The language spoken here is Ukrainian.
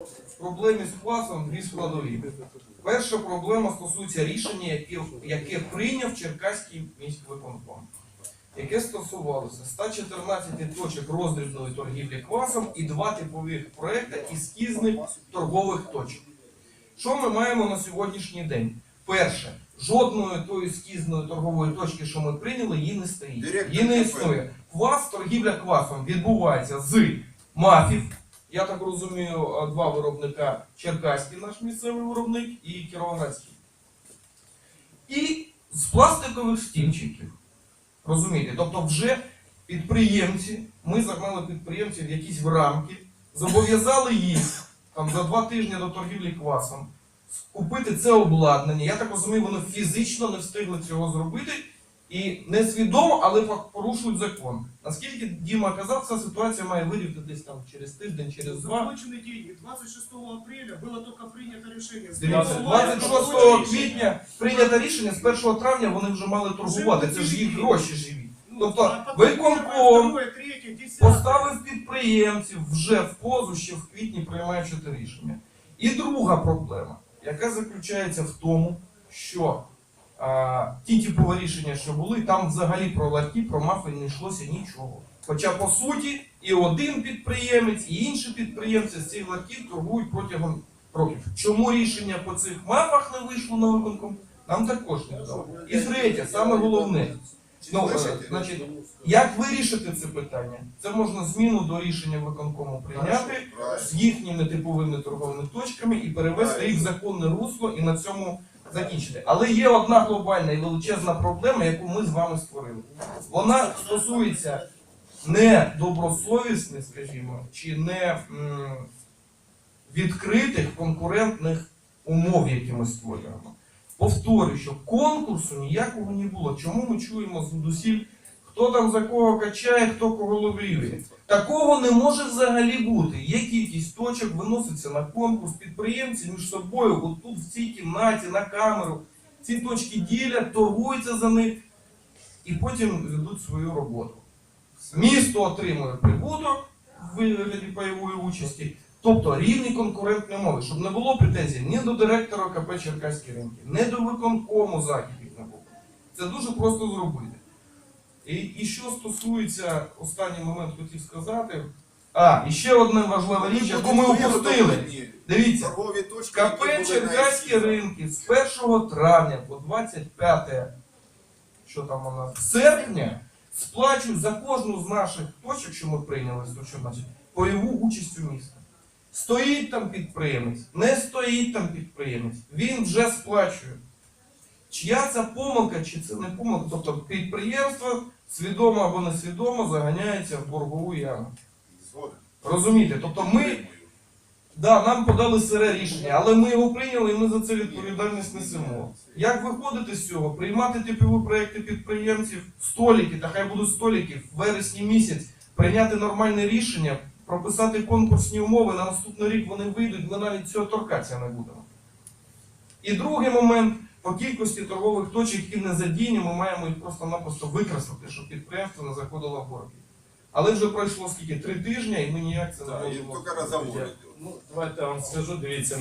В проблемі з класом дві складові. Перша проблема стосується рішення, яке, яке прийняв Черкаський міськвиконком, яке стосувалося 114 точок роздрібної торгівлі квасом і два типових проекти ескізних торгових точок. Що ми маємо на сьогоднішній день? Перше, жодної тої ескізної торгової точки, що ми прийняли, її не стоїть. Її не існує. Квас, торгівля квасом відбувається з мафів. Я так розумію, два виробника Черкаський наш місцевий виробник і Кіровоградський. І з пластикових стільчиків. Розумієте? Тобто вже підприємці, ми загнали підприємців якісь в рамки, зобов'язали їх там, за два тижні до торгівлі квасом купити це обладнання. Я так розумію, вони фізично не встигли цього зробити і несвідомо, але порушують закон. Наскільки Діма казав, ця ситуація має вирішитись там через тиждень, через два. Законченный день. 26 апреля было только принято решение. Дивіться, 26 квітня прийнято рішення, з 1 травня вони вже мали торгувати. Це ж їх гроші живі. Ну, Тобто виконком. Поставив підприємців вже в позу, ще в квітні приймаючи те рішення. І друга проблема, яка заключається в тому, що ті типові рішення, що були, там взагалі про ларки, про мафи не йшлося нічого. Хоча по суті і один підприємець, і інші підприємці з цих ларків торгують протягом років. Чому рішення по цих мафах не вийшло на виконком, нам також не дали. І третє, саме головне. Ну, е, значить, як вирішити це питання? Це можна зміну до рішення виконкому прийняти з їхніми типовими торговими точками і перевести їх в законне русло і на цьому закінчити. Але є одна глобальна і величезна проблема, яку ми з вами створили. Вона стосується не добросовісних, скажімо, чи не відкритих конкурентних умов, які ми створюємо. Повторюю, що конкурсу ніякого не було. Чому ми чуємо звідусіль, хто там за кого качає, хто кого лобіює? Такого не може взагалі бути. Є кількість точок, виноситься на конкурс, підприємці між собою, от тут в цій кімнаті, на камеру. Ці точки ділять, торгуються за них і потім ведуть свою роботу. Місто отримує прибуток в вигляді пайової участі, тобто рівні конкурентні умови, щоб не було претензій ні до директора КП Черкаські ринки, ні до виконкому західних не. Це дуже просто зробити. І, і що стосується, останній момент хотів сказати. А, і ще одна важлива річ, яку ми упустили. Дивіться, КП Черкаські ринки з 1 травня по 25 що там у нас, серпня сплачують за кожну з наших точок, що ми прийняли 114, пайову участь у міста. Стоїть там підприємець, не стоїть там підприємець, він вже сплачує. Чия це помилка, чи це не помилка? Тобто підприємство свідомо або несвідомо заганяється в боргову яму. Розумієте? Тобто ми Да, нам подали сире рішення, але ми його прийняли і ми за це відповідальність несемо. Як виходити з цього? Приймати типові проекти підприємців, століки, та хай будуть століки в вересні місяць, прийняти нормальне рішення, прописати конкурсні умови, на наступний рік вони вийдуть, ми навіть цього торкатися не будемо. І другий момент, по кількості торгових точок, які не задійні, ми маємо їх просто-напросто викреслити, щоб підприємство не заходило в борги. Але вже пройшло скільки? Три тижні, і ми ніяк це не можемо. тільки. Ну, давайте я вам скажу, дивіться,